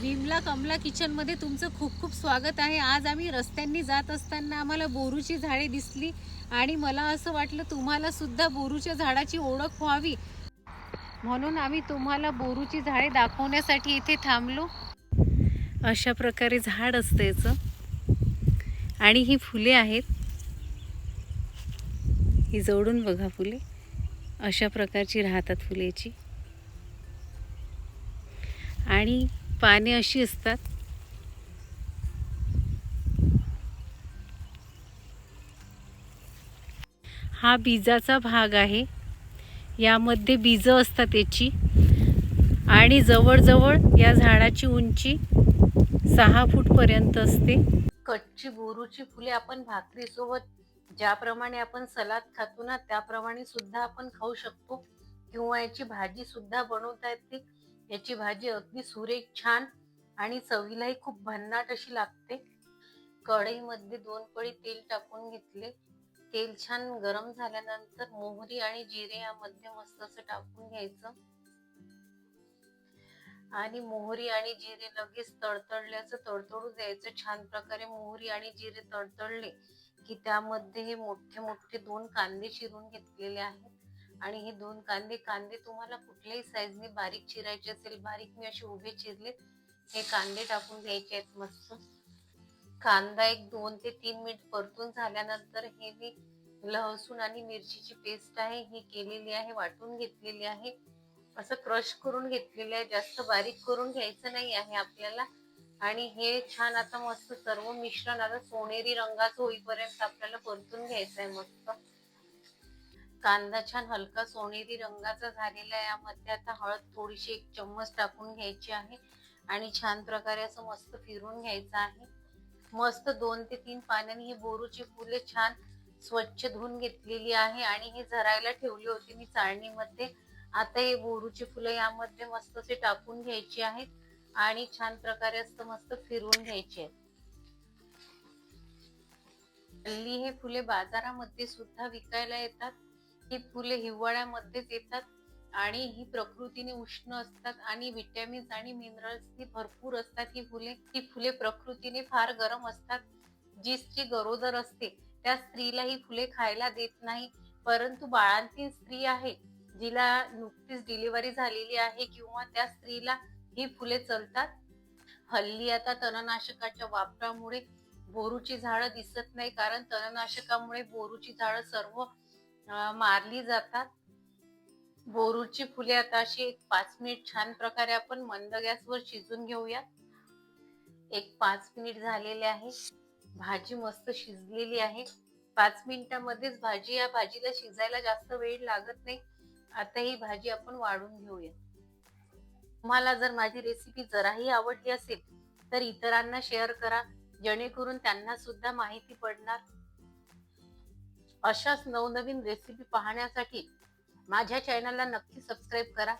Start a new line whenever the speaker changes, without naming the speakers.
विमला कमला किचनमध्ये तुमचं खूप खूप स्वागत आहे. आज आम्ही रस्त्यांनी जात असताना आम्हाला बोरूची झाडे दिसली आणि मला असं वाटलं तुम्हाला सुद्धा बोरूच्या झाडाची ओळख व्हावी. म्हणून आम्ही तुम्हाला बोरूची झाडे दाखवण्यासाठी इथे थांबलो. अशा प्रकारे झाड असतं याचं. आणि ही फुले आहेत. ही जवळून बघा फुले. अशा प्रकारची राहतात फुलेची. आणि पाने अशी असतात. हा बीजाचा भाग आहे. यामध्ये बीजं असतात याची. आणि जवळजवळ या झाडाची उंची सहा फूटपर्यंत असते. कच्ची बोरूची फुले आपण भाकरीसोबत ज्याप्रमाणे आपण सलाद खातो ना त्याप्रमाणे सुद्धा आपण खाऊ शकतो. किंवा याची भाजी सुद्धा बनवता येते. याची भाजी अगदी सुरेख छान आणि चवीलाही खूप भन्नाट अशी लागते. कढईमध्ये दोन पळी तेल टाकून घेतले. तेल छान गरम झाल्यानंतर मोहरी आणि जिरे यामध्ये मस्त असं टाकून घ्यायचं. आणि मोहरी आणि जिरे लगेच तडतडल्याचं तडतडू द्यायचं. छान प्रकारे मोहरी आणि जिरे तडतडले की त्यामध्ये हे मोठे मोठे दोन कांदे चिरून घेतलेले आहेत. आणि हे दोन कांदे कांदे तुम्हाला कुठल्याही साईजने बारीक चिरायचे असेल बारीक मी असे उभे चिरले हे कांदे टाकून घ्यायचे आहेत मस्त. कांदा एक दोन ते तीन मिनिट परतून झाल्यानंतर हे मी लसूण आणि मिरचीची पेस्ट आहे ही केलेली आहे वाटून घेतलेली आहे. असं क्रश करून घेतलेलं आहे जास्त बारीक करून घ्यायचं नाही आहे आपल्याला. आणि हे छान आता मस्त सर्व मिश्रण आता सोनेरी रंगाचं होईपर्यंत आपल्याला परतून घ्यायचं आहे मस्त. कांदा छान हलका सोनेरी रंगाचा झालेला आहे. यामध्ये आता हळद थोडीशी एक चम्मच टाकून घ्यायची आहे आणि छान प्रकारे असं मस्त फिरून घ्यायचं आहे. मस्त दोन ते तीन पाण्याने ही बोरूची फुले छान स्वच्छ धुवून घेतलेली आहे आणि हे झरायला ठेवली होती मी चाळणीमध्ये. आता हे बोरूची फुलं यामध्ये मस्त असे टाकून घ्यायची आहेत आणि छान प्रकारे असं मस्त फिरवून घ्यायचे आहेत. हल्ली हे फुले बाजारामध्ये सुद्धा विकायला येतात. ही फुले हिवाळ्यामध्येच येतात आणि ही प्रकृतीने उष्ण असतात आणि विटॅमिन्स आणि मिनरल्स ही भरपूर असतात. ही फुले ही फुले प्रकृतीने फार गरम असतात. जी स्त्री गरोदर असते त्या स्त्रीला ही फुले खायला देत नाही. परंतु बाळांची स्त्री आहे जिला नुकतीच डिलिव्हरी झालेली आहे किंवा त्या स्त्रीला ही फुले चलतात. हल्ली आता तणनाशकाच्या वापरामुळे बोरूची झाडं दिसत नाही कारण तणनाशकामुळे बोरूची झाडं सर्व मारली जातात. बोरूची फुले आता अशी एक पाच मिनिट छान प्रकारे आपण मंद गॅसवर शिजून घेऊया एक पाच मिनिट झालेले आहे. भाजी मस्त शिजलेली आहे. पाच मिनिटामध्येच भाजी या भाजीला शिजायला जास्त वेळ लागत नाही. आता ही भाजी आपण वाढून घेऊया तुम्हाला जर माझी रेसिपी जराही आवडली असेल तर इतरांना शेअर करा. जेणेकरून त्यांना सुद्धा माहिती पडणार. अशाच नवनवीन रेसिपी पाहण्यासाठी माझ्या चॅनलला नक्की सबस्क्राईब करा.